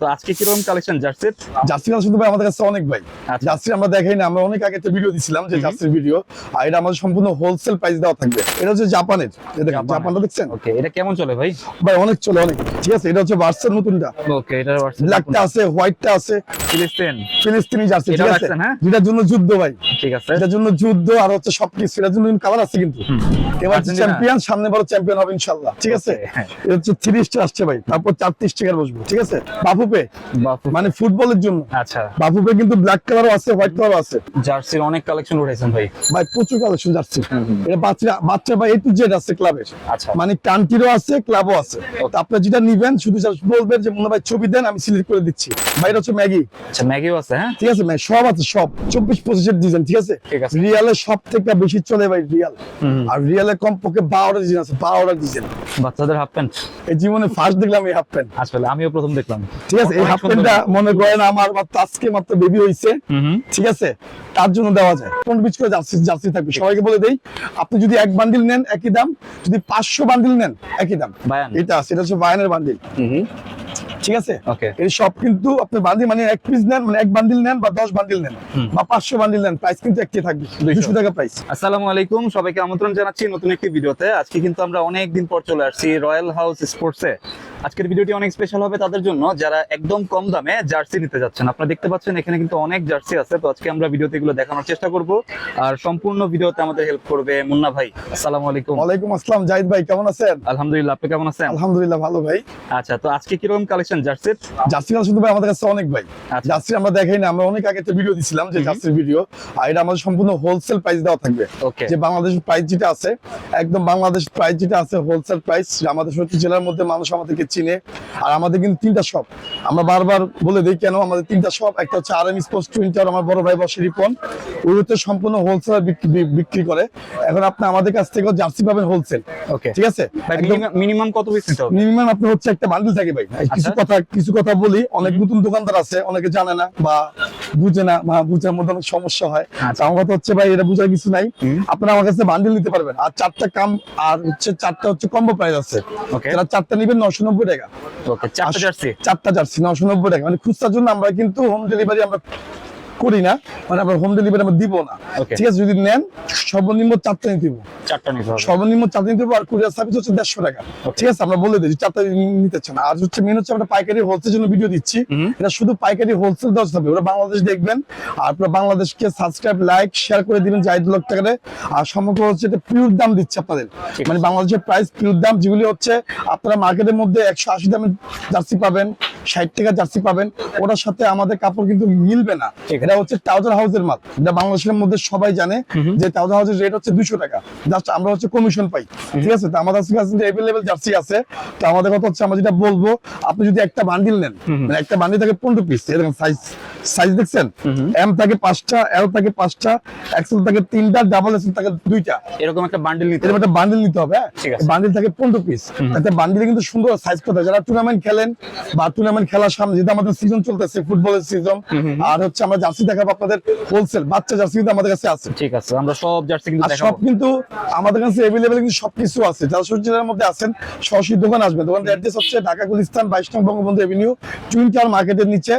তো আজকে কীরকম কালেকশন জার্সি কালেকশন ভাই আমাদের কাছে অনেক ভাই। আচ্ছা। জার্সি আমরা দেখাই না আমরা অনেক আগে একটা ভিডিও দিছিলাম যে জার্সির ভিডিও আর এটা আমাদের সম্পূর্ণ হোলসেল প্রাইস দেওয়া থাকবে। এটা হচ্ছে জাপানের জাপানটা দেখছেন? ওকে এটা কেমন চলে ভাই? ভাই অনেক চলে অনেক। ঠিক আছে এটা হচ্ছে নতুনটা। ওকে এটা ব্ল্যাকটা আছে হোয়াইটটা আছে। ফিলিস্তিন ফিলিস্তিনি জার্সি ঠিক আছে? রাখছেন, হ্যাঁ? জন্য যুদ্ধ ভাই। ঠিক আছে। এটার জন্য যুদ্ধ আর হচ্ছে সবকিছু এটার জন্য কালার আছে কিন্তু। এবার? চ্যাম্পিয়ন সামনে বড় চ্যাম্পিয়ন হবে ইনশাল্লাহ ঠিক আছে? হ্যাঁ। এটা হচ্ছে থ্রি স্টার আসছে ভাই তারপর চারত্রিশ টাকার বসবো ঠিক আছে? বাফুপে মানে ফুটবলের জন্য। আচ্ছা। বাফুপে কিন্তু ব্ল্যাক কালারও আছে হোয়াইট কালারও আছে। জার্সির অনেক কালেকশন উঠাইছেন ভাই। ভাই প্রচুর কালেকশন হুম। এটা বাচ্চা বাচ্চা ভাই এ টু জেড আছে ক্লাবের আচ্ছা। মানে কান্ট্রিরও আছে ক্লাবও আছে। তো আপনারা যেটা নিবেন শুধু বলবেন যে মনে ভাই ছবি দেন আমি সিলেক্ট করে দিচ্ছি। ভাই এটা হচ্ছে ম্যাগি আচ্ছা ম্যাগিও আছে হ্যাঁ? ঠিক আছে ভাই সব আছে সব। চব্বিশ পঁচিশের ডিজাইন ঠিক আছে? ঠিক আছে। রিয়ালে সব থেকে বেশি চলে ভাই রিয়াল। আর রিয়ালে কম পক্ষে বারোটা ডিজাইন আছে বারোটা ডিজাইন বাচ্চাদের হাফ প্যান্ট এই জীবনে ফার্স্ট দেখলাম এই হাফ প্যান্ট আসলে আমিও প্রথম দেখলাম। ঠিক আছে? এই অনেক হাফ প্যান্টটা মনে করেন আমার মাত্র আজকে মাত্র বেবি হয়েছে ঠিক আছে? তার জন্য দেওয়া যায়। বিচ করে জার্সি জার্সি থাকবে। সবাইকে বলে দেই আপনি যদি এক বান্ডিল নেন একই দাম। যদি পাঁচশো বান্ডিল নেন একই দাম। এটা এটা হচ্ছে বায়ানের বান্ডিল হুম হুম। ঠিক আছে? এই সব কিন্তু আপনি বান্ডিল মানে এক পিস নেন মানে এক বান্ডিল নেন বা দশ বান্ডিল নেন। বা পাঁচশো বান্ডিল নেন প্রাইস কিন্তু একই থাকবে। দুইশো। টাকা প্রাইস আসসালামু আলাইকুম সবাইকে আমন্ত্রণ জানাচ্ছি নতুন একটি ভিডিওতে আজকে কিন্তু আমরা অনেক দিন পর চলে আসছি রয়্যাল হাউস স্পোর্টসে আজকের ভিডিওটি অনেক স্পেশাল হবে তাদের জন্য। যারা একদম কম দামে জার্সি নিতে যাচ্ছেন। আপনারা দেখতে পাচ্ছেন এখানে কিন্তু অনেক জার্সি আছে। তো আজকে আমরা ভিডিওতে এগুলো দেখানোর চেষ্টা করব। আর সম্পূর্ণ ভিডিওতে আমাদের হেল্প করবে মুন্না ভাই। আসসালামু আলাইকুম। ওয়ালাইকুম আসসালাম জাহিদ ভাই কেমন আছেন? আলহামদুলিল্লাহ আপনি কেমন আছেন? আলহামদুলিল্লাহ ভালো ভাই। আচ্ছা তো আজকে কীরকম কালেকশন জার্সি কালেকশন তো ভাই আমাদের কাছে অনেক ভাই। আচ্ছা। জার্সি আমরা দেখাই না আমরা অনেক আগে একটা ভিডিও দিছিলাম যে জার্সির ভিডিও আর এটা আমাদের সম্পূর্ণ হোলসেল প্রাইস দেওয়া থাকবে। যে বাংলাদেশের প্রাইস যেটা আছে একদম বাংলাদেশ প্রাইস যেটা আছে হোলসেল প্রাইস আমাদের সত্যি জেলার মধ্যে মানুষ আমাদেরকে চিনে। আর আমাদের কিন্তু তিনটা শপ আমরা বারবার বলে দিই কেন আমাদের তিনটা শপ একটা হচ্ছে আর এম স্পোর্টস টুইন্টার আমার বড় ভাই বসে রিপন। ওই হচ্ছে সম্পূর্ণ হোলসেল বিক্রি করে। এখন আপনি আমাদের কাছ থেকে জার্সি পাবেন হোলসেল ওকে ঠিক আছে? মিনিমাম কত পিস নিতে হবে? মিনিমাম আপনি হচ্ছে একটা বান্ডিল থাকে ভাই। কিছু আচ্ছা। কথা কিছু কথা বলি। অনেক নতুন দোকানদার আছে অনেকে জানে না বা বুঝে না বা বুঝার মধ্যে অনেক সমস্যা হয়। আচ্ছা। আমার কথা হচ্ছে ভাই এটা বুঝার কিছু নাই। আপনারা আমার কাছে বান্ডিল নিতে পারবেন। আর চারটা কাম আর হচ্ছে চারটা হচ্ছে কম্বো প্রাইস আছে। ওকে যারা চারটা নিবেন নশো নব্বই টাকা। ওকে চারটা জার্সি? চারটা জার্সি নশো নব্বই টাকা। মানে খুচরার জন্য আমরা কিন্তু হোম ডেলিভারি আমরা করি না মানে আমরা হোম ডেলিভারি আমরা দিব না। ঠিক আছে যদি নেন সর্বনিম্ন চারটা নিতে দিব চারটা নিতে হবে। সর্বনিম্ন চারটা নিতে আর কুরিয়ার সার্ভিস হচ্ছে দেড়শো টাকা। ঠিক আছে আমরা বলে দিই চারটা নিতে চান। আর হচ্ছে মেন হচ্ছে আমরা পাইকারি হোলসেল জন্য ভিডিও দিচ্ছি। এটা শুধু পাইকারি হোলসেল দেওয়া হবে ওরা বাংলাদেশ দেখবেন। আর পুরো বাংলাদেশকে সাবস্ক্রাইব লাইক শেয়ার করে দিবেন জাহিদ লক টাকারে। আর সমগ্র হচ্ছে এটা পিওর দাম দিচ্ছে আপনাদের। মানে বাংলাদেশের প্রাইস পিওর দাম যেগুলি হচ্ছে আপনারা মার্কেটের মধ্যে একশো আশি দামের জার্সি পাবেন ষাট টাকা জার্সি পাবেন। ওটার সাথে আমাদের কাপড় কিন্তু মিলবে না। এটা হচ্ছে ট্রাউজার হাউসের মাল। এটা বাংলাদেশের মধ্যে সবাই জানে যে ট্রাউজার হাউসের রেট হচ্ছে দুশো টাকা। জাস্ট আমরা হচ্ছে কমিশন পাই ঠিক আছে? তো আমাদের কাছে অ্যাভেলেবেল জার্সি আছে। তো আমাদের কথা হচ্ছে আমরা যেটা বলব আপনি যদি একটা বান্ডিল নেন মানে একটা বান্ডিল থাকে পনেরো পিস এরকম সাইজ সাইজ দেখছেন? এম থাকে পাঁচটা এল থাকে পাঁচটা এক্সেল থাকে তিনটা ডাবল এক্সেল থাকে দুইটা। এরকম একটা বান্ডিল নিতে এরকম হবে। একটা বান্ডিল নিতে হবে। বান্ডিল থাকে পনেরো পিস তাতে বান্ডিলে কিন্তু সুন্দর সাইজ করতে যারা টুর্নামেন্ট খেলেন বা টুর্নামেন্ট খেলার সামনে যেটা আমাদের সিজন চলতেছে ফুটবলের সিজন আর হচ্ছে আমরা জার্সি দেখাবো আপনাদের হোলসেল বাচ্চা জার্সি কিন্তু আমাদের কাছে আছে। ঠিক আছে আমরা সব জার্সি কিন্তু সব কিন্তু আমাদের কাছে এভেলেবেল কিন্তু সবকিছু আছে। যারা মধ্যে আছেন সরাসরি দোকান আসবেন। দোকানের অ্যাড্রেস হচ্ছে ঢাকা গুলিস্তান বাইশ নং বঙ্গবন্ধু এভিনিউ টুইন টাওয়ার মার্কেটের নিচে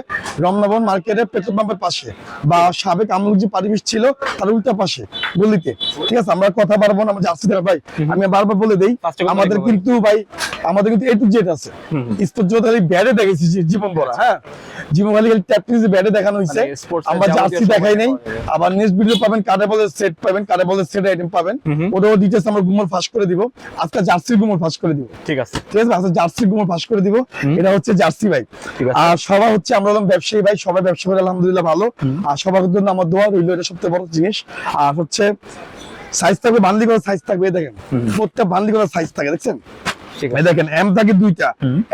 রমনাবন মার্কেটের পেট্রোল পাম্পের পাশে। বা সাবেক যে পরিবেশ ছিল তার উল্টা পাশে গলিতে। ঠিক আছে আমরা কথা পারব না জার্সি ভাই আমি বারবার বলে দেই আমাদের কিন্তু ভাই আমাদের কিন্তু এ টু জেড আছে। দেখেছি জীবন বড় হ্যাঁ? জীবন খালি ট্যাপটিস ব্যাডে দেখানো হয়েছে মানে আমরা জার্সি দেখাই নাই। আবার নেক্সট ভিডিও পাবেন কারে বলে সেট পাবেন কারে বলে সেট আইটেম পাবেন। ওটাও ডিটেলস আমরা গুমর ফাঁস করে দিব। আজকে জার্সির গুমর ফাঁস করে দিব। ঠিক আছে। ঠিক আছে আজকে জার্সির গুমর ফাঁস করে দিব। এটা হচ্ছে জার্সি ভাই। ঠিক আছে। আর সবাই হচ্ছে আমরা হলাম ব্যবসায়ী ভাই সবাই ব্যবসা করে আলহামদুলিল্লাহ ভালো। আর সবার জন্য আমার দোয়া রইল এটা সবথেকে বড় জিনিস। আর হচ্ছে সাইজ থাকবে বান্দি করা সাইজ থাকবে দেখেন। প্রত্যেকটা বান্দি করা সাইজ থাকে দেখছেন? দেখেন এম থাকে দুইটা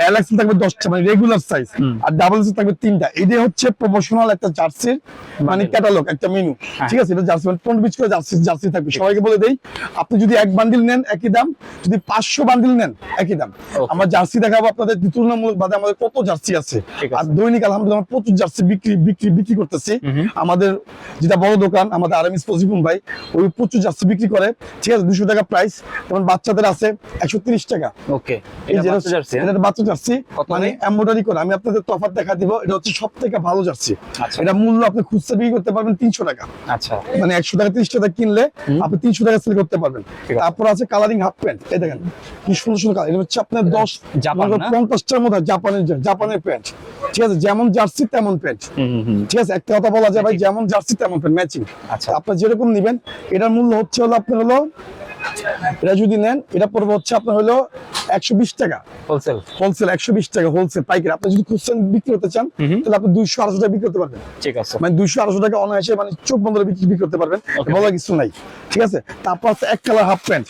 এল এক্সেল থাকবে দশটা মানে রেগুলার সাইজ আর ডাবল এক্সেল থাকবে তিনটা। এটা হচ্ছে প্রমোশনাল একটা জার্সির মানে ক্যাটালগ একটা মেনু হ্যাঁ। ঠিক আছে? এটা জার্সি মানে পনেরো পিস করে জার্সি জার্সি থাকবে। সবাইকে বলে দেই আপনি যদি এক বান্ডিল নেন একই দাম। যদি পাঁচশো বান্ডিল নেন একই দাম. আমরা জার্সি দেখাবো আপনাদের তুলনামূলক আমাদের কত জার্সি আছে। আর দৈনিক আলহামদুলিল্লাহ আমরা প্রচুর জার্সি বিক্রি বিক্রি বিক্রি করতেছি। আমাদের যেটা বড় দোকান আমাদের আর এম ভাই ওই প্রচুর জার্সি বিক্রি করে। ঠিক আছে? দুশো টাকা প্রাইস যেমন বাচ্চাদের আছে একশো তিরিশ টাকা। ওকে এটা বাচ্চা জার্সি হ্যাঁ? এটা বাচ্চা জার্সি। কত মানে এমব্রয়ডারি করে। আমি আপনাদের তফাৎ দেখা দিব। এটা হচ্ছে সব থেকে ভালো জার্সি। আচ্ছা। এটা মূল্য আপনি খুচরা বিক্রি করতে পারবেন তিনশো টাকা। আচ্ছা। মানে একশো টাকা তিরিশ টাকা কিনলে আপনি তিনশো টাকা সেল করতে পারবেন। তারপর আছে কালারিং হাফ প্যান্ট এই দেখেন কি সুন্দর সুন্দর কালার এটা হচ্ছে আপনার দশ পঞ্চাশটার মধ্যে জাপানের জাপানের প্যান্ট ঠিক আছে? যেমন জার্সি তেমন প্যান্ট ঠিক আছে? একটা কথা বলা যায় ভাই যেমন জার্সি তেমন প্যান্ট ম্যাচিং আচ্ছা। আপনার যেরকম নিবেন এটার মূল্য হচ্ছে হলো আপনার হলো এটা যদি নেন এটা পড়বে হচ্ছে আপনার হলো একশো বিশ টাকা। হোলসেল হোলসেল একশো বিশ টাকা হোলসেল পাইকারি। আপনি যদি খুচরা বিক্রি করতে চান তাহলে আপনি দুইশো আড়াইশো টাকা বিক্রি করতে পারবেন। ঠিক আছে। মানে দুইশো আড়াইশো টাকা অনায়াসে মানে চোখ বন্ধ করে বিক্রি বিক্রি করতে পারবেন। বলা কিছু নাই। ঠিক আছে? তারপর আছে এক কালার হাফ প্যান্ট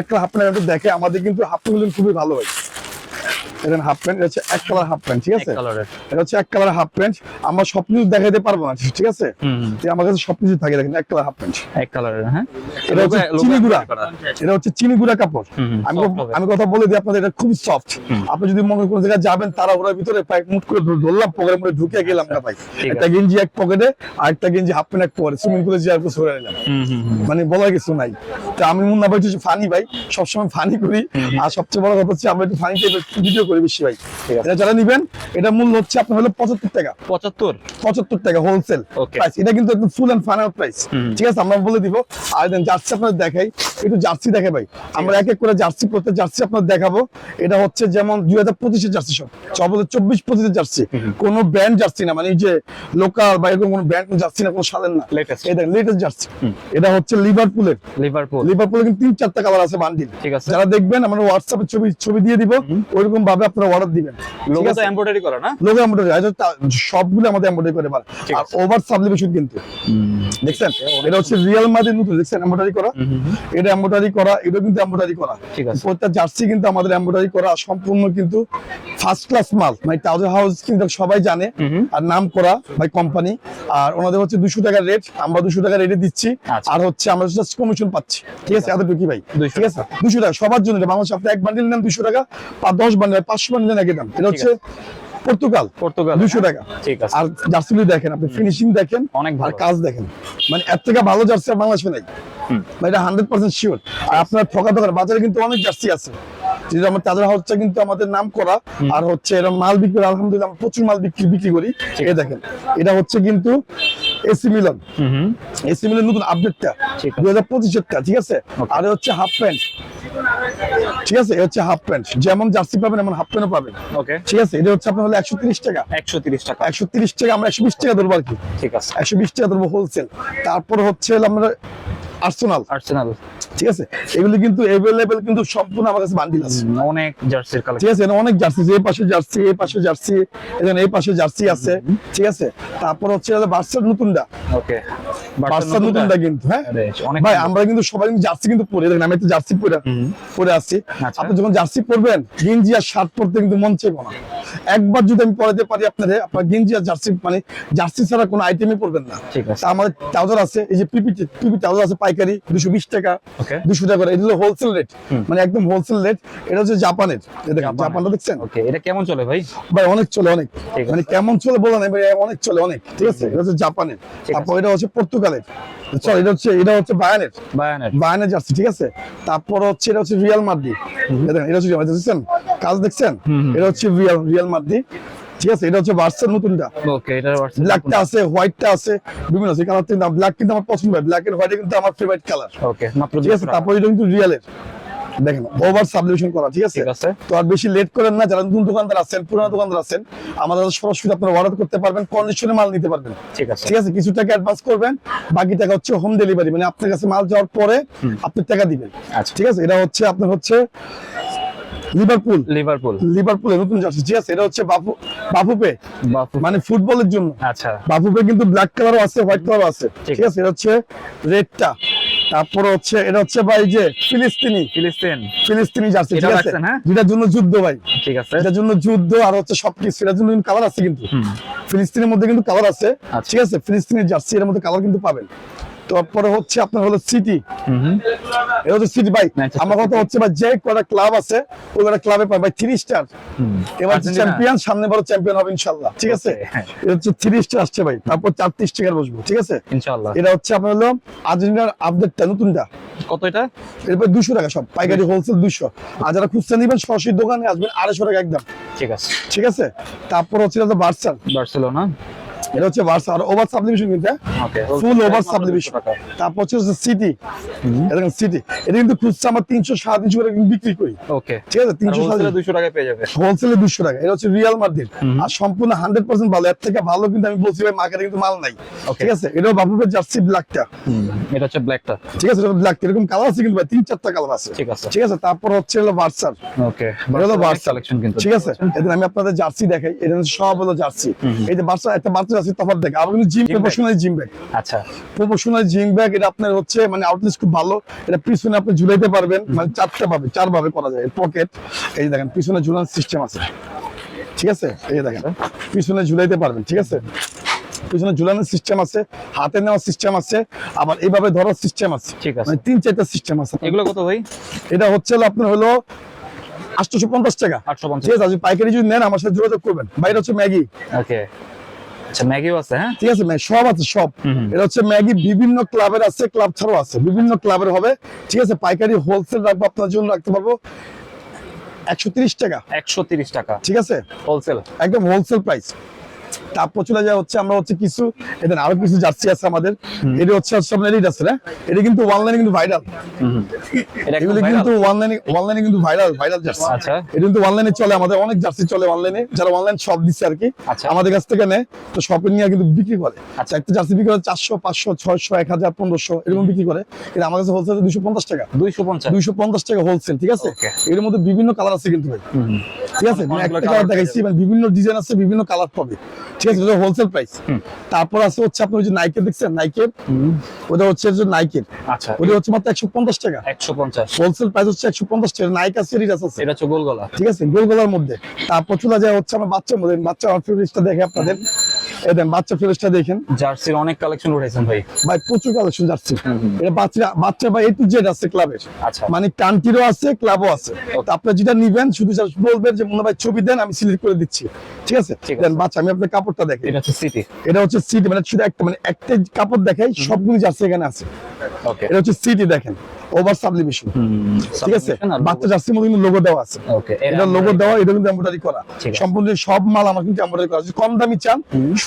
এক কালার হাফ প্যান্ট দেখে আমাদের কিন্তু হাফ প্যান্ট খুবই ভালো হয়। এখানে হাফ প্যান্ট এটা হচ্ছে এক কালার হাফ প্যান্ট ঠিক আছে? এটা হচ্ছে এক কালার হাফ প্যান্ট আমরা সব কিছু দেখাইতে পারব না ঠিক আছে? হুম হুম, তো আমার কাছে সবকিছু থাকে দেখেন এক কালার হাফ প্যান্ট এক কালারের হ্যাঁ? এটা হচ্ছে চিনি গুঁড়া। এটা হচ্ছে চিনি গুঁড়া কাপড়। আমি আমি কথা বলে দিই আপনাদের এটা খুব সফট আপনি যদি মনে করেন জায়গায় যাবেন তারা ওরা ভিতরে পাইপ মুট করে ধরলাম পকেটের মধ্যে ঢুকে গেলাম না ভাই একটা গেঞ্জি এক পকেটে আর একটা গেঞ্জি হাফ প্যান্ট এক পকেটে সুইমিং পুলে যে আর সরে নিলাম। মানে বলার কিছু নাই। তো আমি মুন্না ভাই ফানি ভাই সবসময় ফানি করি। আর সবচেয়ে বড় কথা হচ্ছে আমরা একটু ফানি টাইপের ভিডিও করি বেশি ভাই। এটা যারা নিবেন এটা মূল্য হচ্ছে আপনার হলো পঁচাত্তর টাকা। পঁচাত্তর? পঁচাত্তর টাকা হোলসেল প্রাইস এটা কিন্তু একদম ফুল এন্ড ফাইনাল প্রাইস ঠিক আছে আমরা বলে দিব। আর দেন জার্সি আপনাদের দেখাই। একটু জার্সি দেখে ভাই। আমরা এক এক করে জার্সি প্রত্যেক জার্সি আপনাদের দেখাবো। এটা হচ্ছে যেমন দুই হাজার পঁচিশের জার্সি সব। চব্বিশ পঁচিশের জার্সি। কোনো ব্র্যান্ড জার্সি না। মানে যে লোকাল বা এরকম কোনো ব্র্যান্ড জার্সি না কোনো সালেন না। Latest jersey. এটা হচ্ছে লিভারপুলের লিভারপুল লিভারপুলে কিন্তু তিন চারটা কালার আছে বান্ডিল ঠিক আছে। যারা দেখবেন আমরা হোয়াটসঅ্যাপে ছবি ছবি দিয়ে দিব। ওইরকম ভাবে আপনারা অর্ডার দিবেন। লোগো তো এমব্রয়ডারি করা না? লোগো এমব্রয়ডারি এটা তা- সবগুলো আমাদের এমব্রয়ডারি করে পারে আর ওভার সাবলিমেশন কিন্তু। দেখছেন? এটা হচ্ছে রিয়েল মাদের নতুন দেখছেন? এমব্রয়ডারি করা? এটা এমব্রয়ডারি করা এটা কিন্তু এমব্রয়ডারি করা। ঠিক আছে। প্রত্যেকটা জার্সি কিন্তু আমাদের এমব্রয়ডারি করা সম্পূর্ণ কিন্তু ফার্স্ট ক্লাস মাল। মানে টাউজার হাউস কিন্তু সবাই জানে। আর নাম করা বাই কোম্পানি আর ওনাদের হচ্ছে দুশো টাকার রেট আমরা দুশো টাকা রেটে দিচ্ছি। আচ্ছা। আর হচ্ছে আমরা জাস্ট কমিশন পাচ্ছি। ঠিক আছে? এতটুকু ভাই। ঠিক আছে? দুশো টাকা সবার জন্য। বাংলাদেশ আপনি এক বান্ডিল নেন দুশো টাকা বা দশ বান্ডিল পাঁচশো বান্ডিল নাকি একই দাম? এটা হচ্ছে পর্তুগাল পর্তুগাল দুশো টাকা। ঠিক আছে। আর জার্সিগুলি দেখেন আপনি ফিনিশিং দেখেন অনেক ভালো। কাজ দেখেন। মানে এর থেকে ভালো জার্সি বাংলাদেশে নাই। মানে এটা হান্ড্রেড পার্সেন্ট শিওর আর আপনার ঠকা ঠকার বাজারে কিন্তু অনেক জার্সি আছে। যেটা আমার তাদের হচ্ছে কিন্তু আমাদের নাম করা আর হচ্ছে এরকম মাল বিক্রি আলহামদুলিল্লাহ আমরা প্রচুর মাল বিক্রি বিক্রি করি। দেখেন এটা হচ্ছে কিন্তু এসি মিলন। এসি মিলন নতুন আপডেটটা দুই হাজার পঁচিশেরটা ঠিক আছে? আর হচ্ছে হাফ প্যান্ট ঠিক আছে? হচ্ছে হাফ প্যান্ট যেমন জার্সি পাবেন এমন হাফ প্যান্টও পাবেন। ওকে। ঠিক আছে? এটা হচ্ছে আপনার হলো একশো তিরিশ টাকা। একশো তিরিশ টাকা। একশো তিরিশ টাকা আমরা একশো বিশ টাকা ধরবো আর কি। ঠিক আছে। একশো বিশ টাকা ধরবো হোলসেল তারপর হচ্ছে আমরা আর্সেনাল আর্সেনাল ঠিক আছে? এগুলো কিন্তু এভেলেবেল কিন্তু সম্পূর্ণ আমার কাছে বান্ডিল আছে। অনেক জার্সির কালেকশন ঠিক আছে? অনেক জার্সি এই পাশে জার্সি এই পাশে জার্সি এখানে এই পাশে জার্সি আছে। ঠিক আছে? তারপর হচ্ছে বার্সার নতুনটা ওকে নতুনটা? কিন্তু হ্যাঁ? ভাই আমরা কিন্তু সবাই কিন্তু জার্সি কিন্তু পরে। দেখেন আমি একটা জার্সি পরে পরে আসছি আচ্ছা। আপনি যখন জার্সি পরবেন গেঞ্জি আর শার্ট পরতে কিন্তু মন চাইব না। একবার যদি আমি পরাতে পারি আপনাদের আপনার গেঞ্জি আর জার্সি মানে জার্সি ছাড়া কোনো আইটেমই পরবেন না। ঠিক আছে। আমাদের ট্রাউজার আছে এই যে পিপি পিপি ট্রাউজার আছে পাইকারি দুশো বিশ টাকা দুশো টাকা করে। এটা হোলসেল রেট মানে একদম হোলসেল রেট এটা হচ্ছে জাপানের। জাপানটা দেখছেন? ওকে এটা কেমন চলে ভাই? ভাই অনেক চলে অনেক। মানে কেমন চলে বলা নাই ভাই অনেক চলে অনেক। ঠিক আছে? এটা হচ্ছে জাপানের। তারপর এটা হচ্ছে এটা হচ্ছে এটা হচ্ছে বায়ানের বায়ানের বায়ানের জার্সি ঠিক আছে? তারপর হচ্ছে এটা হচ্ছে রিয়াল মাদ্রি দেখেন এটা হচ্ছে দেখছেন? কাজ দেখছেন? এটা হচ্ছে রিয়াল রিয়াল মাদ্রি ঠিক আছে? এটা হচ্ছে বার্সার নতুনটা। ওকে এটা হোয়াটসঅ্যাপ ব্ল্যাকটা আছে হোয়াইটটা আছে বিভিন্ন আছে। কালার তিনটা ব্ল্যাক কিন্তু আমার পছন্দ হয় ব্ল্যাক এন্ড হোয়াইট কিন্তু আমার ফেভারিট কালার ওকে মাত্র ঠিক আছে? তারপর এটা কিন্তু রিয়ালের দেখেন ওভার সাবলিউশন করা ঠিক আছে? তো আর বেশি লেট করেন না যারা নতুন দোকানদার আছেন পুরানো দোকানদার আছেন আমাদের সরাসরি আপনারা অর্ডার করতে পারবেন কন্ডিশনে মাল নিতে পারবেন। ঠিক আছে। ঠিক আছে কিছু টাকা অ্যাডভান্স করবেন বাকি টাকা হচ্ছে হোম ডেলিভারি মানে আপনার কাছে মাল যাওয়ার পরে আপনি টাকা দিবেন। আচ্ছা। ঠিক আছে এটা হচ্ছে আপনার হচ্ছে লিভারপুল লিভারপুল নতুন জার্সি ঠিক আছে এটা হচ্ছে বাফু বাফুপে মানে ফুটবলের জন্য। আচ্ছা। বাফুপে কিন্তু ব্ল্যাক কালারও আছে হোয়াইট কালারও আছে। ঠিক ঠিক আছে এটা হচ্ছে রেডটা তারপর হচ্ছে এটা হচ্ছে ভাই যে ফিলিস্তিনি। ফিলিস্তিন। ফিলিস্তিনি জার্সি ঠিক আছে? হ্যাঁ? যেটার জন্য যুদ্ধ ভাই। ঠিক আছে। এটার জন্য যুদ্ধ আর হচ্ছে সবকিছু এটার জন্য কালার আছে কিন্তু। ফিলিস্তিনের মধ্যে কিন্তু কালার আছে আচ্ছা। ঠিক আছে? ফিলিস্তিনের জার্সি এর মধ্যে কালার কিন্তু পাবেন। তারপরে হচ্ছে আপনার হলো সিটি এটা হচ্ছে সিটি Manchester আমার কথা হচ্ছে ভাই যে কটা ক্লাব আছে ওই কটা ক্লাবে পাই ভাই থ্রি স্টার এবার চ্যাম্পিয়ন সামনে বড় চ্যাম্পিয়ন হবে ইনশাল্লাহ ঠিক আছে? হ্যাঁ। এটা হচ্ছে থ্রি স্টার আসছে ভাই তারপর চারত্রিশ টাকার বসবো ঠিক আছে? ইনশাআল্লাহ এটা হচ্ছে আপনার হলো আর্জেন্টিনার আপডেটটা নতুনটা। কত এটা? এরপর দুশো টাকা সব পাইকারি হোলসেল দুশো। আর যারা খুচরা নিবেন সরাসরি দোকানে আসবেন আড়াইশো টাকা একদম। ঠিক আছে। ঠিক আছে? তারপর হচ্ছে এটা বার্সার বার্সেলোনা এটা হচ্ছে বার্সা আর ওভার সাবডিভিশন কিন্তু ফুল ওভার সাবডিভিশন তারপর হচ্ছে সিটি এটা সিটি এটা কিন্তু খুচরা আমরা তিনশো সাড়ে তিনশো করে বিক্রি করি। ওকে ঠিক আছে তিনশো সাড়ে দুইশো টাকায় পেয়ে যাবে। হোলসেলে দুশো টাকা। এটা হচ্ছে রিয়াল মার্কেট আর সম্পূর্ণ হান্ড্রেড পার্সেন্ট ভালো। এর থেকে ভালো কিন্তু আমি বলছি ভাই মার্কেটে কিন্তু মাল নাই। ঠিক আছে এটাও জার্সি ব্ল্যাকটা এটা হচ্ছে ব্ল্যাকটা ঠিক আছে এরকম কালার আছে কিন্তু ভাই তিন চারটা কালার আছে। ঠিক আছে। ঠিক আছে তারপর হচ্ছে হলো ওকে এটা হলো কিন্তু ঠিক আছে এদিন আমি আপনাদের জার্সি দেখাই। এটা হচ্ছে সব হলো জার্সি এই যে একটা তফাৎ দেখে আবার কিন্তু জিম প্রফেশনাল জিম ব্যাগ আচ্ছা। প্রফেশনাল জিম ব্যাগ এটা আপনার হচ্ছে মানে আউটলেস খুব ভালো এটা পিছনে আপনি ঝুলাইতে পারবেন মানে চারটা ভাবে চার ভাবে করা যায় পকেট এই যে দেখেন পিছনে ঝুলানোর সিস্টেম আছে। ঠিক আছে? এই যে দেখেন পিছনে ঝুলাইতে পারবেন ঠিক আছে? পিছনে ঝুলানোর সিস্টেম আছে হাতে নেওয়ার সিস্টেম আছে আবার এইভাবে ধরার সিস্টেম আছে। ঠিক আছে। মানে তিন চারটা সিস্টেম আছে। এগুলো কত ভাই? এটা হচ্ছে আপনার হলো আটশোশো পঞ্চাশ টাকা। আটশো পঞ্চাশ। ঠিক আছে? পাইকারি যদি নেন আমার সাথে যোগাযোগ করবেন। বাইরে হচ্ছে ম্যাগি। ওকে আচ্ছা ম্যাগিও আছে হ্যাঁ? ঠিক আছে সব আছে সব। এটা হচ্ছে ম্যাগি বিভিন্ন ক্লাবের আছে ক্লাব ছাড়াও আছে বিভিন্ন ক্লাবের হবে। ঠিক আছে পাইকারি হোলসেল রাখব আপনার জন্য রাখতে পারব। একশো তিরিশ টাকা। একশো তিরিশ টাকা। ঠিক আছে? হোলসেল একদম হোলসেল প্রাইস তারপর চলে যায় হচ্ছে আমরা হচ্ছে কিছু এদের আরও কিছু জার্সি আছে আমাদের। এটা হচ্ছে সব রেডিট আছে না? এটা কিন্তু অনলাইনে কিন্তু ভাইরাল এটা এগুলো কিন্তু অনলাইনে অনলাইনে কিন্তু ভাইরাল ভাইরাল জার্সি। আচ্ছা। এটা কিন্তু অনলাইনে চলে আমাদের অনেক জার্সি চলে অনলাইনে যারা অনলাইন শপ দিচ্ছে আর কি। আমাদের কাছ থেকে নেয় তো শপে নিয়ে কিন্তু বিক্রি করে। আচ্ছা। একটা জার্সি বিক্রি করে চারশো পাঁচশো ছয়শো এক হাজার পনেরোশো এরকম বিক্রি করে। কিন্তু আমাদের কাছে হোলসেল দুশো পঞ্চাশ টাকা। দুইশো পঞ্চাশ। দুইশো পঞ্চাশ টাকা হোলসেল ঠিক আছে? এর মধ্যে বিভিন্ন কালার আছে কিন্তু ভাই। ঠিক আছে একটা কালার দেখাইছি মানে বিভিন্ন ডিজাইন আছে বিভিন্ন কালার পাবে। ঠিক আছে হোলসেল প্রাইস তারপর আছে হচ্ছে আপনি ওই যে নাইকে দেখছেন? নাইকে ওটা হচ্ছে যে নাইকের আচ্ছা। ওটা হচ্ছে মাত্র একশো পঞ্চাশ টাকা। একশো পঞ্চাশ। হোলসেল প্রাইস হচ্ছে একশো পঞ্চাশ টাকা। নাইক আছে রিডাস আছে। এটা হচ্ছে গোল গলা ঠিক আছে গোল গলার মধ্যে। তারপর চলে যায় হচ্ছে আমার বাচ্চার মধ্যে। বাচ্চা আউটফিটটা দেখে আপনাদের। বাচ্চা দেখেন। জার্সির অনেক কালেকশন উঠেছেন ভাই। ভাই প্রচুর কালেকশন হুম। এটা বাচ্চা বাচ্চা ভাই এ টু জেড আছে ক্লাবের আচ্ছা। মানে কান্ট্রিরও আছে ক্লাবও আছে। তো আপনার যেটা নিবেন শুধু বলবেন যে মনে ভাই ছবি দেন আমি সিলেক্ট করে দিচ্ছি। ঠিক আছে? দেন বাচ্চা আমি আপনার কাপড়টা দেখি এটা হচ্ছে সিটি এটা হচ্ছে সিটি মানে শুধু একটা মানে একটা কাপড় দেখাই সবগুলো জার্সি এখানে আছে। ওকে এটা হচ্ছে সিটি দেখেন। ওভার সাবলিমিশন ঠিক আছে? বাচ্চা জার্সির মধ্যে কিন্তু লোগো দেওয়া আছে। ওকে এটা লোগো দেওয়া এটা কিন্তু এমব্রয়ডারি করা। সম্পূর্ণ সব মাল আমার কিন্তু এমব্রয়ডারি করা। যদি কম দামি চান।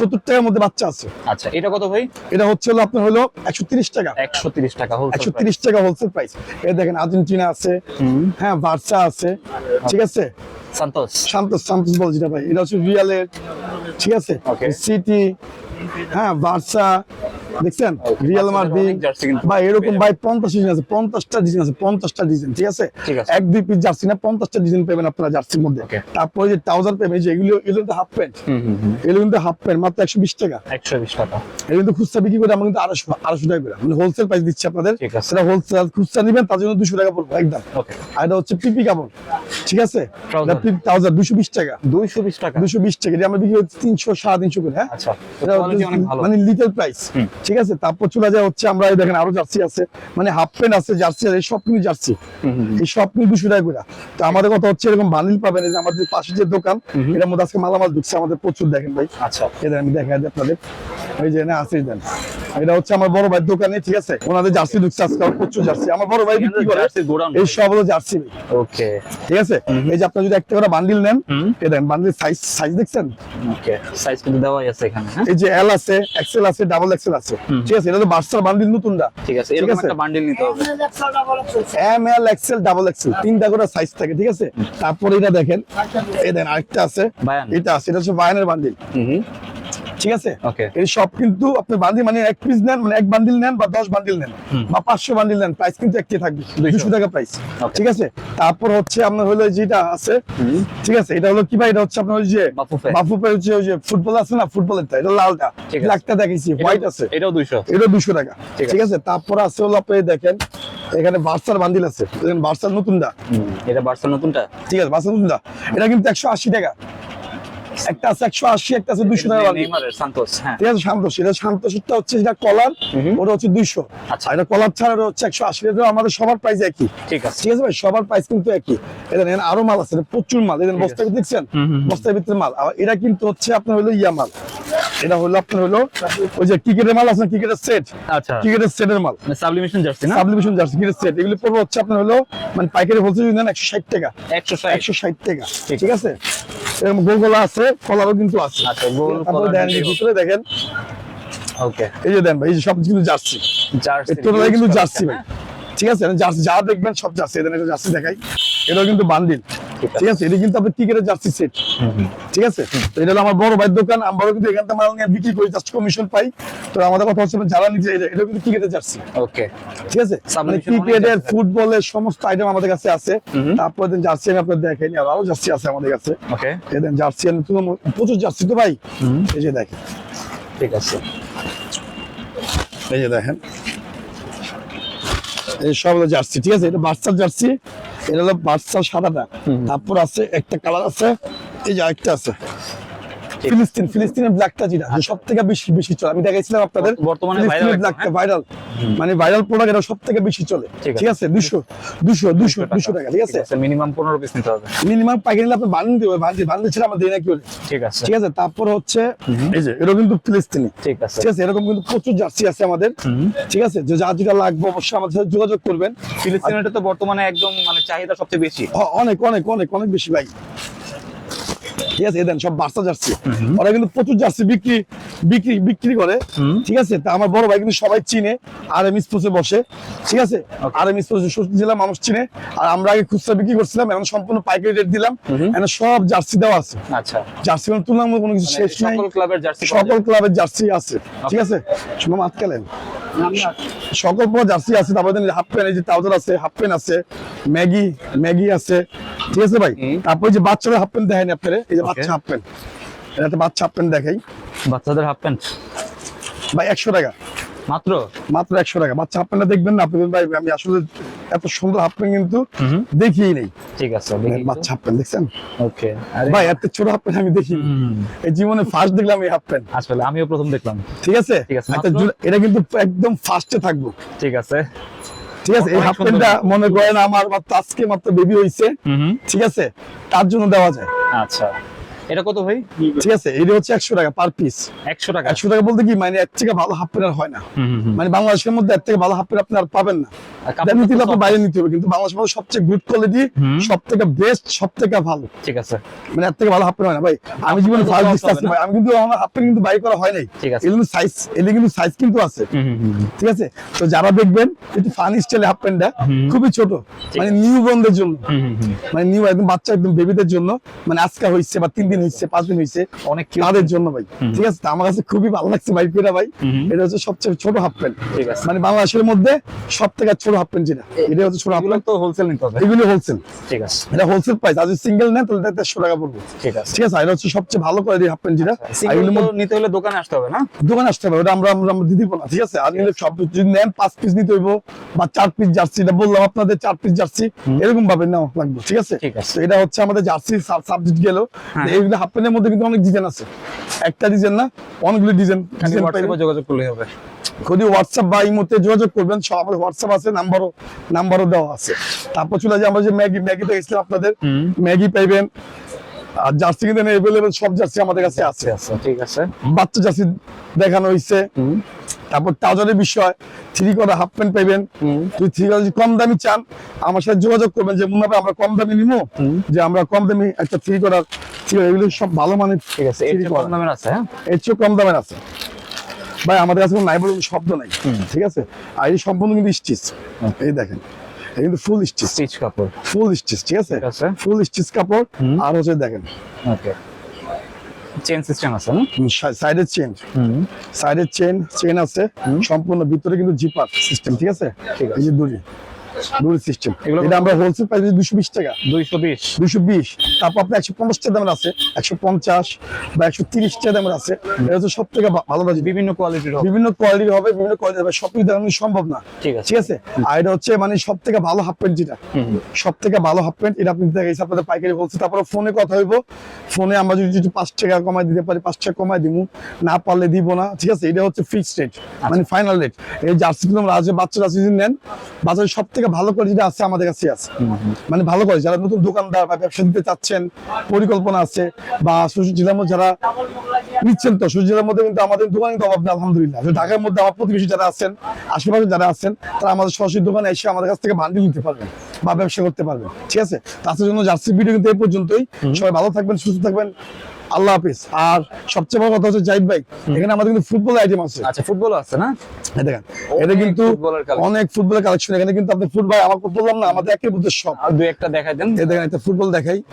সত্তর টাকার মধ্যে বাচ্চা আছে। আচ্ছা এটা কত ভাই? এটা হচ্ছে হলো আপনার হলো একশো তিরিশ টাকা। একশো তিরিশ টাকা একশো তিরিশ টাকা হোলসেল প্রাইস এটা দেখেন আর্জেন্টিনা আছে হ্যাঁ বার্সা আছে ঠিক আছে? সান্তোস। সান্তোস সান্তোস বল যেটা ভাই এটা হচ্ছে রিয়ালের ঠিক আছে? সিটি হ্যাঁ বার্সা দেখছেন? রিয়াল মাদ্রিদ এরকম ভাই পঞ্চাশ ডিজাইন আছে পঞ্চাশটা ডিজাইন আছে পঞ্চাশটা ডিজাইন ঠিক আছে? এক দুই পিস জার্সি না পঞ্চাশটা ডিজাইন পাবেন আপনারা জার্সির মধ্যে. তারপরে যে ট্রাউজার পাবেন যে এগুলো এগুলো কিন্তু হাফ প্যান্ট এগুলো কিন্তু হাফ প্যান্ট মাত্র একশো বিশ টাকা। একশো বিশ টাকা। কিন্তু খুচরা বিক্রি করে আমরা কিন্তু আড়াইশো আড়াইশো টাকা করে মানে হোলসেল প্রাইস দিচ্ছি আপনাদের। সেটা হোলসেল খুচরা নিবেন তার জন্য দুশো টাকা পড়ব একদম। আর এটা হচ্ছে পিপি কাপড় ঠিক আছে? Trouser। ট্রাউজার দুশো বিশ টাকা। দুইশো বিশ টাকা? দুশো বিশ টাকা এটা আমরা বিক্রি করছি তিনশো সাড়ে তিনশো করে হ্যাঁ? আচ্ছা এটা কোয়ালিটি অনেক ভালো। মানে লিটল প্রাইস ঠিক আছে? তারপর চলে যায় হচ্ছে আমরা দেখেন আরও জার্সি আছে মানে হাফ প্যান্ট আছে জার্সি আছে এই জার্সি। হুম, হুম, হুম। এই সব কিন্তু টাকা করে। তো আমাদের কথা হচ্ছে এরকম বান্ডিল পাবেন এই যে আমাদের পাশে যে দোকান হুম। মধ্যে আজকে মালামাল ঢুকছে আমাদের প্রচুর দেখেন ভাই। আচ্ছা। এদের আমি দেখা দিই আপনাদের। ওই যে না আছে দেন। এটা হচ্ছে আমার বড় ভাই দোকানে ঠিক আছে? ওনাদের জার্সি ঢুকছে আজকে প্রচুর জার্সি। আমার বড় ভাই বিক্রি করে। এই সব হলো জার্সি। ওকে। ঠিক আছে? এই যে যদি একটা করে বান্ডিল নেন হুম। এই দেখেন বান্ডিল সাইজ সাইজ দেখছেন? ওকে সাইজ কিন্তু দেওয়াই আছে এখানে হ্যাঁ? এই যে এল আছে এক্সেল আছে ডাবল এক্সেল আছে। ঠিক আছে? এটা তো বার্সার বান্ডিল নতুনটা। ঠিক আছে এরকম একটা বান্ডিল নিতে হবে। M L XL double XL তিনটা করে সাইজ থাকে ঠিক আছে? তারপরে এটা দেখেন এই দেখেন আরেকটা আছে। এটা আছে এটা হচ্ছে বায়ানের বান্ডিল। ঠিক আছে? এই সব কিন্তু আপনি বান্ডিল মানে এক পিস নেন মানে এক বান্ডিল নেন বা দশ বান্ডিল নেন। বা পাঁচশো বান্ডিল নেন প্রাইস কিন্তু একটি থাকবে দুইশো। দুশো টাকা প্রাইস ঠিক আছে? তারপর হচ্ছে আপনার হলো যেটা আছে ঠিক আছে? এটা হলো কি ভাই? এটা হচ্ছে আপনার ওই যে। বাফুফে। হচ্ছে ওই যে ফুটবল আছে না? ফুটবলেরটা এটা লালটা। ঠিক দেখেছি হোয়াইট আছে। এটাও দুইশো। এটা দুশো টাকা। ঠিক আছে। তারপর আছে হলো আপনি দেখেন এখানে বার্সার বান্ডিল আছে। বার্সার নতুনটা। এটা বার্সা নতুনটা? ঠিক আছে? বার্সার নতুনটা। এটা কিন্তু একশো আশি টাকা। একটা আছে একশো আশি একটা আছে দুইশো টাকা হ্যাঁ। ঠিক আছে সেটা শান্ত সুটটা হচ্ছে যেটা কলার ওটা হচ্ছে দুইশো। আচ্ছা। এটা কলার ছাড়া হচ্ছে একশো আশি এটা আমাদের সবার প্রাইস একই। ঠিক আছে। ঠিক আছে ভাই সবার প্রাইস কিন্তু একই। এটা নেন আরও মাল আছে প্রচুর মাল এটা ঠিক বস্তা দেখছেন। বস্তার ভিতরে মাল। এটা কিন্তু হচ্ছে আপনার হলো ইয়া মাল। এটা হলো আপনার হলো ওই যে ক্রিকেটের মাল আছে ক্রিকেটের সেট আচ্ছা। ক্রিকেটের সেটের মাল। মানে সাবলিমেশন জার্সি না? সাবলিমেশন জার্সি ক্রিকেটের সেট এগুলো পড়বে হচ্ছে আপনার হলো মানে পাইকারি হোলসেল নেন একশো ষাট টাকা। একশো ষাট। একশো ষাট টাকা। ঠিক। আছে? এরকম গোল গোলা আছে কলারও কিন্তু আছে। আচ্ছা, গোল কলার দেন ভিতরে দেখেন। ওকে। এই যে দেন ভাই এই যে সব কিন্তু জার্সি। জার্সি কিন্তু জার্সি ভাই। ঠিক আছে জার্সি যা দেখবেন সব জার্সি। এখানে একটা জার্সি দেখাই। এটাও কিন্তু বান্ডিল। ঠিক আছে। এটা কিন্তু আপনি ক্রিকেটের জার্সি সেট ঠিক আছে? তো এটা হলো আমার বড় ভাইয়ের দোকান আমরাও কিন্তু এখান থেকে মাল নিয়ে বিক্রি করি জাস্ট কমিশন পাই। তো আমাদের কথা হচ্ছে যারা নিজে এটা কিন্তু ক্রিকেটের জার্সি। ওকে ঠিক আছে? মানে ক্রিকেটের ফুটবলের সমস্ত আইটেম আমাদের কাছে আছে। তারপর দেন জার্সি আমি আপনার দেখাইনি আর জার্সি আছে আমাদের কাছে। ওকে এই দেন জার্সি আমি তো প্রচুর জার্সি তো ভাই। এই যে দেখেন। ঠিক আছে। এই যে দেখেন। এই সব জার্সি ঠিক আছে? এটা বাচ্চার জার্সি। এটা হলো বাচ্চা সাদাটা। তারপর আছে একটা কালার আছে এই যে আরেকটা আছে। ফিলিস্তিন ফিলিস্তিনের ব্ল্যাকটা যেটা সব থেকে বেশি বেশি চলে। আমি দেখাইছিলাম আপনাদের বর্তমানে ব্ল্যাকটা হ্যাঁ? ভাইরাল মানে ভাইরাল প্রোডাক্ট এটা সব থেকে বেশি চলে। ঠিক আছে। দুশো দুশো দুশো দুশো টাকা। ঠিক আছে? মিনিমাম পনেরো পিস নিতে হবে। মিনিমাম পাইকারি নিলে আপনি দেবে বানিয়ে বানিয়ে ছিল আমাদের নাকি ঠিক আছে। ঠিক আছে? তারপর হচ্ছে এই যে এটা কিন্তু ফিলিস্তিনি ঠিক আছে। ঠিক আছে? এরকম কিন্তু প্রচুর জার্সি আছে আমাদের। ঠিক আছে? যে যা যেটা লাগবে অবশ্যই আমাদের সাথে যোগাযোগ করবেন। ফিলিস্তিনেটা তো বর্তমানে একদম মানে চাহিদা সবচেয়ে বেশি। অনেক অনেক অনেক অনেক বেশি ভাই। ঠিক আছে এদেন সব বাচ্চা জার্সি ওরা কিন্তু প্রচুর জার্সি বিক্রি বিক্রি বিক্রি করে। ঠিক আছে তা আমার বড় ভাই কিন্তু সবাই চিনে আর এম স্পোর্টসে বসে। ঠিক আছে আর এম স্পোর্টসে জেলা মানুষ চিনে। আর আমরা আগে খুচরা বিক্রি করছিলাম এখন সম্পূর্ণ পাইকারি রেট দিলাম। এখন সব জার্সি দেওয়া আছে। আচ্ছা। জার্সি কোনো তুলনামূলক কোনো কিছু মানে শেষ নাই। সকল ক্লাবের জার্সি সকল ক্লাবের জার্সি আছে। ঠিক আছে শুনুন আটকালেন সকল পর জার্সি আছে তারপরে হাফ প্যান্ট এই যে ট্রাউজার আছে হাফ প্যান্ট আছে ম্যাগি ম্যাগি আছে ঠিক আছে ভাই। তারপরে যে বাচ্চাদের হাফ প্যান্ট দেখেন আপনারা? এই যে বাচ্চা হাফ প্যান্ট বাচ্চা হাফ প্যান্ট দেখাই। বাচ্চাদের হাফ প্যান্ট ভাই একশো টাকা। মাত্র? মাত্র একশো টাকা। বাচ্চা হাফ প্যান্টটা দেখবেন না আপনি ভাই আমি আসলে এত সুন্দর হাফ প্যান্ট কিন্তু। দেখিই নেই। ঠিক আছে বাচ্চা হাফ প্যান্ট দেখছেন? ওকে ভাই এত ছোট হাফ প্যান্ট আমি দেখি এই জীবনে ফার্স্ট দেখলাম এই হাফ প্যান্ট আসলে আমিও প্রথম দেখলাম। ঠিক আছে? ঠিক আছে, একটা এটা কিন্তু একদম ফার্স্টে থাকব। ঠিক আছে। ঠিক আছে এই হাফপ্যান্টটা হাফ সুন্দর। প্যান্টটা মনে করেন আমার মাত্র আজকে মাত্র বেবি হয়েছে ঠিক আছে তার জন্য দেওয়া যায়। আচ্ছা। এটা কত ভাই? ঠিক আছে এটা হচ্ছে একশো টাকা পার পিস একশো টাকা। একশো টাকা বলতে কি মানে এর থেকে ভালো হাফ প্যান্ট হয় না। মানে বাংলাদেশের মধ্যে এর থেকে ভালো হাফ প্যান্ট আপনি আর পাবেন না। নিতে আপনি বাইরে নিতে হবে কিন্তু বাংলাদেশের মধ্যে সবচেয়ে গুড কোয়ালিটি সব থেকে বেস্ট সব থেকে ভালো। ঠিক আছে। মানে এর থেকে ভালো হাফ প্যান্ট হয় না। ভাই আমি জীবনে ফার্স্ট? ভাই। আমি কিন্তু আমার হাফ প্যান্ট কিন্তু বাই করা হয় নাই। ঠিক আছে। কিন্তু সাইজ এগুলো কিন্তু সাইজ কিন্তু আছে। ঠিক আছে? তো যারা দেখবেন একটু ফানি স্টাইলে হাফ প্যান্টটা। খুবই ছোট মানে নিউ বন্ধের জন্য। মানে নিউ একদম বাচ্চা একদম বেবিদের জন্য। মানে আজকে হয়েছে বা তিন দিন হয়েছে পাঁচ দিন হয়েছে অনেক। তাদের জন্য ভাই। ঠিক আছে? আমার কাছে খুবই ভালো লাগছে ভাই পেটা ভাই। এটা হচ্ছে সবচেয়ে ছোট হাফ প্যান্ট ঠিক আছে। মানে বাংলাদেশের মধ্যে সব থেকে ছোট হাফ প্যান্ট যেটা। এটা হচ্ছে ছোট হাফ প্যান্ট তো হোলসেল নিতে হবে। এগুলো হোলসেল ঠিক আছে। এটা হোলসেল প্রাইস আর যদি সিঙ্গেল নেন তাহলে এটা দেড়শো টাকা পড়বে। ঠিক আছে। ঠিক আছে? এটা হচ্ছে সবচেয়ে ভালো কোয়ালিটির হাফ প্যান্ট যেটা। তো মধ্যে নিতে হলে দোকানে আসতে হবে না? দোকানে আসতে হবে। ওটা আমরা আমরা দিব না। ঠিক আছে? আর নিলে সব যদি নেন পাঁচ পিস নিতে হইব বা চার পিস জার্সি এটা বললাম আপনাদের চার পিস জার্সি। এরকম ভাবে নেওয়া লাগবে। ঠিক আছে? ঠিক আছে। এটা হচ্ছে আমাদের জার্সি সাবজেক্ট গেল। হ্যাঁ। এইগুলো হাফ প্যান্টের মধ্যে কিন্তু অনেক ডিজাইন আছে। একটা ডিজাইন না অনেকগুলো ডিজাইন যোগাযোগ করলে হবে। যদি হোয়াটসঅ্যাপ বা এই ইমোতে যোগাযোগ করবেন সব আমাদের হোয়াটসঅ্যাপ আছে নাম্বারও নাম্বারও দেওয়া আছে। তারপর চলে যে আমরা যে ম্যাগি ম্যাগি তো গেছিলাম আপনাদের। ম্যাগি পাইবেন আর জার্সি কিন্তু এভেলেবেল সব জার্সি আমাদের কাছে আছে। আচ্ছা ঠিক আছে। বাচ্চা জার্সি দেখানো হয়েছে তারপর বিষয় থ্রি করা হাফ প্যান্ট পাইবেন। যদি থ্রি যদি কম দামি চান আমার সাথে যোগাযোগ করবেন যে আমরা কম দামি নিবো। যে আমরা কম দামি একটা থ্রি থ্রি এগুলো সব ভালো মানের ঠিক আছে এর। কম দামের আছে হ্যাঁ? এর চেয়ে কম দামের আছে। ভাই আমাদের কাছে নাই বলে শব্দ নাই। ঠিক আছে? আর এই সম্পূর্ণ কিন্তু স্টিচ এই দেখেন। কিন্তু ফুল স্টিচ স্টিচ কাপড়। ফুল স্টিচ ঠিক আছে? ফুল স্টিচ কাপড়। আর হচ্ছে দেখেন। ওকে চেন সিস্টেম আছে না? সাইডের চেন সাইডের চেন চেন আছে। সম্পূর্ণ ভিতরে কিন্তু জিপার সিস্টেম ঠিক আছে? ঠিক আছে। এই যে দড়ি ডুরি সিস্টেম এটা আমরা হোলসেল প্রাইস দুশো বিশ টাকা। দুইশো বিশ। দুশো বিশ। তারপর আপনার একশো পঞ্চাশ টাকা দামের আছে একশো পঞ্চাশ বা একশো তিরিশ টাকা দামের আছে। এটা সব থেকে ভালো বাজেট বিভিন্ন কোয়ালিটির হবে। বিভিন্ন কোয়ালিটির হবে বিভিন্ন কোয়ালিটির হবে। সব কিছু সম্ভব না। ঠিক আছে। ঠিক আছে? আর এটা হচ্ছে মানে সব থেকে ভালো হাফ প্যান্ট যেটা। সব থেকে ভালো হাফ প্যান্ট এটা আপনি আপনাদের পাইকারি বলছে। তারপরে ফোনে কথা হইব। ফোনে আমরা যদি যদি পাঁচ টাকা কমাই দিতে পারি পাঁচ টাকা কমাই দিব না পারলে দিব না। ঠিক আছে? এটা হচ্ছে ফিক্সড রেট মানে ফাইনাল রেট এই জার্সি আছে বাচ্চারা যদি নেন। বাজারে সব থেকে ভালো কোয়ালিটি আছে আমাদের কাছে আছে। মানে ভালো করে যারা নতুন দোকানদার বা ব্যবসা দিতে চাচ্ছেন পরিকল্পনা আছে বা সুশীল জেলার মধ্যে যারা নিচ্ছেন তো সুশীল জেলার মধ্যে কিন্তু আমাদের দোকান কিন্তু অভাব নেই আলহামদুলিল্লাহ। ঢাকার মধ্যে আমার প্রতিবেশী যারা আছেন আশেপাশে যারা আছেন তারা আমাদের সরাসরি দোকানে এসে আমাদের কাছ থেকে ভান্ডিল নিতে পারবেন বা ব্যবসা করতে পারবেন। ঠিক আছে? তাদের জন্য জার্সি ভিডিও কিন্তু এই পর্যন্তই। সবাই ভালো থাকবেন সুস্থ থাকবেন। আল্লাহ হাফিজ। আর সবচেয়ে বড় কথা হচ্ছে জাহিদ ভাই এখানে আমাদের কিন্তু ফুটবল আইটেম আছে। আচ্ছা ফুটবল আছে না? দেখেন এটা কিন্তু অনেক ফুটবলের কালেকশন এখানে কিন্তু আপনি ফুটবল আমার বললাম না আমাদের একের মধ্যে সব। আর দুই একটা দেখাই দেন। এই দেখেন একটা ফুটবল দেখাই।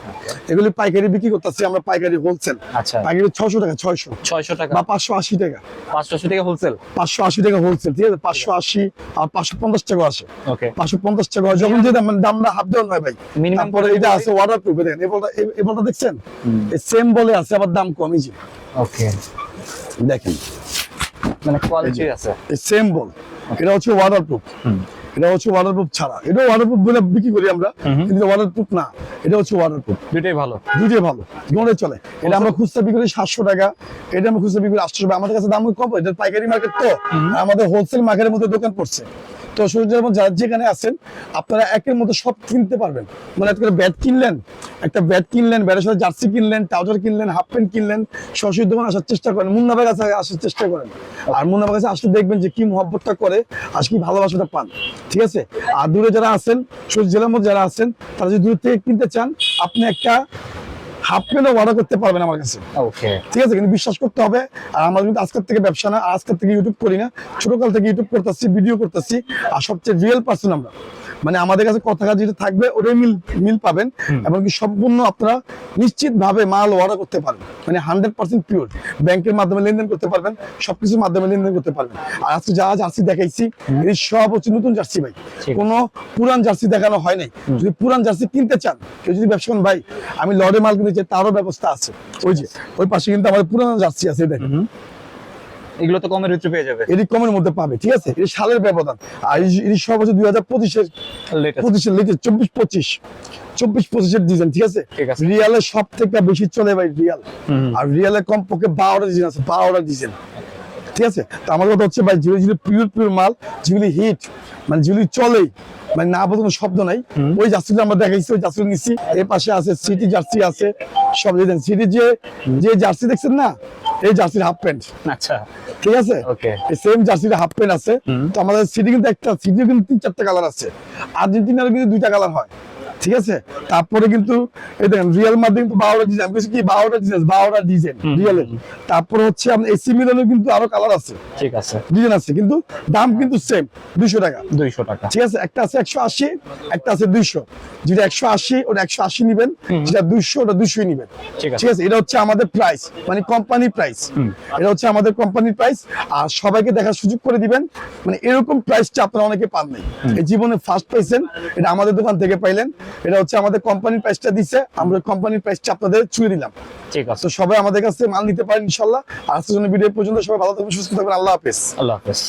এগুলি পাইকারি বিক্রি করতেছি আমরা পাইকারি হোলসেল আচ্ছা। পাইকারি ছশো টাকা ছয়শো। ছয়শো টাকা। বা পাঁচশো আশি টাকা। পাঁচশো টাকা হোলসেল পাঁচশো আশি টাকা হোলসেল ঠিক আছে? পাঁচশো আশি আর পাঁচশো পঞ্চাশ টাকা আসে। ওকে। পাঁচশো পঞ্চাশ টাকা। যখন যে দাম- দামটা হাফ ডাউন হয় ভাই। Minimum পরে এটা আছে ওয়াটার প্রুফ দেখেন এই বলটা এই বলটা দেখছেন? এই সেম বলে আছে। আবার দাম কম এই যে। ওকে। দেখেন। মানে কোয়ালিটি আছে। সেম বল এটা হচ্ছে ওয়াটার প্রুফ এটা হচ্ছে ওয়াটার প্রুফ ছাড়া। এটা ওয়াটার প্রুফ বলে বিক্রি করি আমরা কিন্তু ওয়াটার প্রুফ না। এটা হচ্ছে ওয়াটার প্রুফ দুইটাই ভালো। দুটোই ভালো। দুটোই চলে। এটা আমরা খুচরা বিক্রি করি সাতশো টাকা। এটা আমরা খুচরা বিক্রি করি আটশো টাকা। আমাদের কাছে দাম কম এটা পাইকারি মার্কেট তো। আমাদের হোলসেল মার্কেটের মধ্যে দোকান পড়ছে। তো সূর্যের যারা যেখানে আছেন, আপনারা একের মধ্যে সব কিনতে পারবেন। মানে ব্যাট কিনলেন, একটা ব্যাট কিনলেন, ব্যাটের সাথে জার্সি কিনলেন, ট্রাউজার কিনলেন, হাফ প্যান্ট কিনলেন, সরাসরি দোকান আসার চেষ্টা করেন মুন্নাবের কাছে আসার চেষ্টা করেন। আর মুন্নাবের কাছে আসলে দেখবেন যে কি মহব্বতটা করে, আর কি ভালোবাসাটা পান। ঠিক আছে? আর দূরে যারা আছেন সূর্য জেলার মধ্যে যারা আছেন, তারা যদি দূর থেকে কিনতে চান, আপনি একটা হাফ প্যান্টও অর্ডার করতে পারবেন আমার কাছে। ওকে ঠিক আছে কিন্তু বিশ্বাস করতে হবে আর আমার কিন্তু আজকের থেকে ব্যবসা না আজকের থেকে ইউটিউব করি না। ছোটকাল থেকে ইউটিউব করতেছি ভিডিও করতেছি আর সবচেয়ে রিয়েল পার্সন আমরা। মানে আমাদের কাছে কথা কাজ যেটা থাকবে ওটাই মিল মিল পাবেন। এমনকি সম্পূর্ণ আপনারা নিশ্চিত ভাবে মাল অর্ডার করতে পারবেন। মানে হান্ড্রেড পার্সেন্ট পিওর ব্যাংকের মাধ্যমে লেনদেন করতে পারবেন সবকিছুর মাধ্যমে লেনদেন করতে পারবেন। আর আজকে যা জার্সি দেখাইছি এই সব হচ্ছে নতুন জার্সি ভাই। কোনো পুরান জার্সি দেখানো হয় নাই। যদি পুরান জার্সি কিনতে চান কেউ যদি ব্যবসা ভাই আমি লড়ে মাল কিনতে চাই তারও ব্যবস্থা আছে। ওই যে ওই পাশে কিন্তু আমাদের পুরানো জার্সি আছে দেখেন। এগুলো তো কমের ভিতরে পেয়ে যাবে। এটি কমের মধ্যে পাবে ঠিক আছে? এটি সালের ব্যবধান। আর এটি হচ্ছে দুই হাজার পঁচিশের পঁচিশের লেটেস্ট চব্বিশ পঁচিশ। চব্বিশ পঁচিশের ডিজাইন ঠিক আছে। রিয়ালের সব থেকে বেশি চলে ভাই রিয়াল। আর রিয়ালের কমপক্ষে বারোটা ডিজাইন আছে বারোটা ডিজাইন ঠিক আছে? তো আমার কথা হচ্ছে ভাই যেগুলি যেগুলি পিওর পিওর মাল যেগুলি হিট মানে যেগুলি চলেই। মানে না বলতে কোনো শব্দ নাই। ওই জার্সিটা আমরা দেখাইছি ওই জার্সি নিচ্ছি এর পাশে আছে সিটি জার্সি আছে সব ডিজাইন সিটি যে যে জার্সি দেখছেন না এই জার্সির হাফ প্যান্ট আচ্ছা। ঠিক আছে? ওকে এই সেম জার্সির হাফ প্যান্ট আছে। তো আমাদের সিটি কিন্তু একটা সিটি কিন্তু তিন চারটা কালার আছে। আর্জেন্টিনার কিন্তু দুইটা কালার হয়। ঠিক আছে? তারপরে কিন্তু এই দেখেন রিয়েল মাধ্যমে কিন্তু বারোটা ডিজাইন আমি কি বারোটা ডিজাইন বারোটা ডিজাইন রিয়েলের তারপরে হচ্ছে আপনার এসি মিলানের কিন্তু আরও কালার আছে। ঠিক আছে। ডিজাইন আছে কিন্তু দাম কিন্তু সেম দুইশো টাকা। দুইশো টাকা। ঠিক আছে? একটা আছে একশো আশি একটা আছে দুইশো। যেটা একশো আশি ওটা একশো আশি নিবেন যেটা দুইশো ওটা দুইশোই নিবেন। ঠিক আছে। ঠিক আছে? এটা হচ্ছে আমাদের প্রাইস মানে কোম্পানি প্রাইস এটা হচ্ছে আমাদের কোম্পানির প্রাইস আর সবাইকে দেখার সুযোগ করে দিবেন মানে এরকম প্রাইসটা আপনারা অনেকে পান নাই। এই জীবনে ফার্স্ট পাইছেন এটা আমাদের দোকান থেকে পাইলেন। এটা হচ্ছে আমাদের কোম্পানির প্রাইসটা দিচ্ছে আমরা কোম্পানির প্রাইসটা আপনাদের ছুঁয়ে দিলাম। ঠিক আছে। সবাই আমাদের কাছে মাল নিতে পারেন ইনশাল্লাহ। আর আজকের জন্য ভিডিও পর্যন্ত সবাই ভালো থাকবেন সুস্থ থাকবেন আল্লাহ হাফেজ। আল্লাহ হাফেজ।